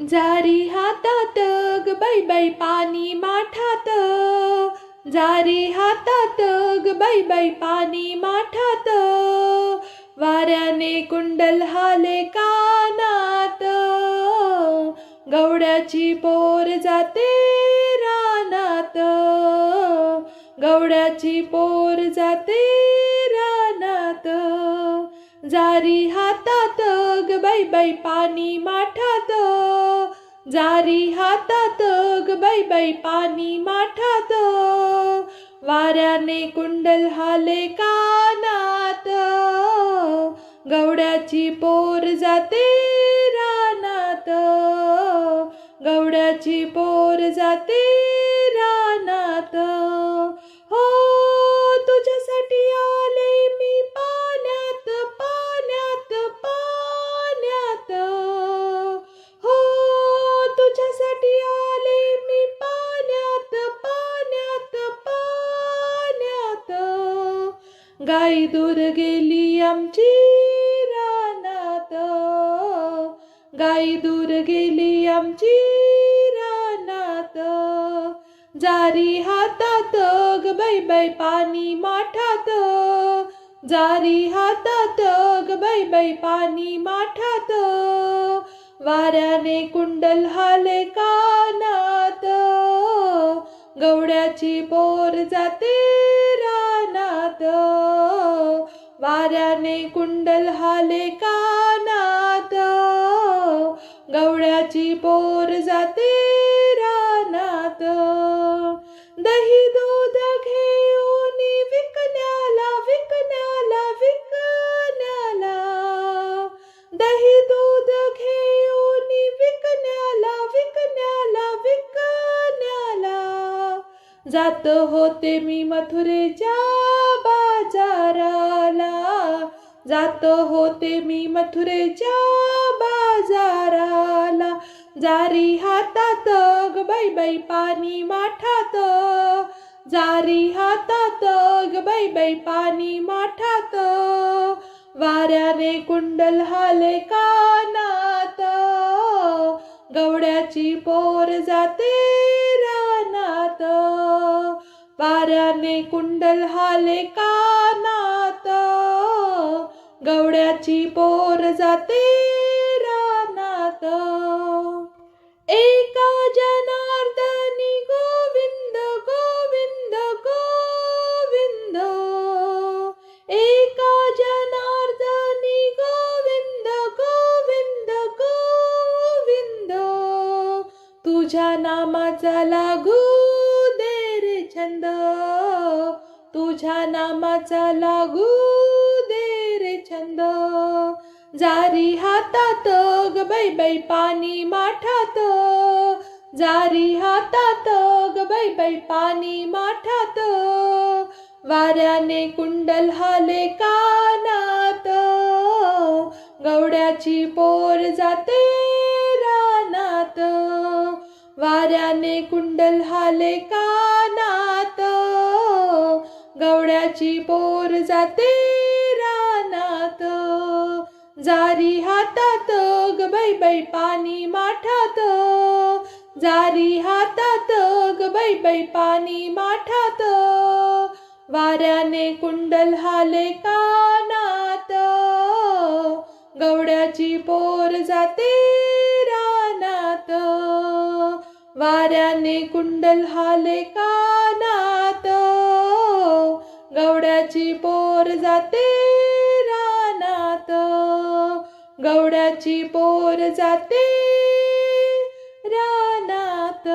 जारी हातात ग बाई बाई पाणी माठात. जारी हातात ग बाई बाई पाणी माठात. वाऱ्याने कुंडल हाले कानात. गवड्याची पोर जाते रानात. गवड्याची पोर जाते रानात. जारी हातात ग बाई बाई पाणी माठात. जारी हातात ग बाई बाई पाणी माठात. वाऱ्याने कुंडल हाले कानात. गवड्याची पोर जाते रानात. गवड्याची पोर जाते गाई दूर गेली आमची रानात. गाई दूर गेली आमची रानात. जारी हातात ग बाई बाई पाणी माठात. जारी हातात ग बाई बाई पाणी माठात. वाऱ्याने कुंडल हाले कानात. गवड्याची पोर जाते वाऱ्याने कुंडल हाले कानात गवळ्याची पोर जाते रानात. दही दो जात होते मी मथुरेच्या बाजाराला. जात होते मी मथुरेच्या बाजाराला. जारी हातात ग बाई बाई पाणी माठात. जारी हातात ग बाई बाई पाणी माठात. वाऱ्याने कुंडल हाले कानात. गवड्याची पोर जाते वाऱ्याने कुंडल हाले कानात गवड्याची पोर जाते रानात. एका जनार्दनी गोविंद गोविंद गोविंद. एका जनार्दनी गोविंद गोविंद गोविंद. तुझ्या नामाचा लागू आनंद तुझ्या नामाचा लागू दे रे छंद. जारी हातात ग बाई बाई पाणी माठात. जारी हातात ग बाई बाई पाणी माठात. वाऱ्याने कुंडल हाले कानात. गवड्याची पो कुंडल हाले कानात. गवड्याची पोर जाते रानात. जारी हातात ग बाई बाई पाणी माठात. जारी हातात ग बाई बाई पाणी माठात. वाऱ्याने कुंडल हाले कानात. गवड्याची पोर जाते वाऱ्याने कुंडल हाले कानात. गवड्याची पोर जाते रानात. गवड्याची पोर जाते रानात.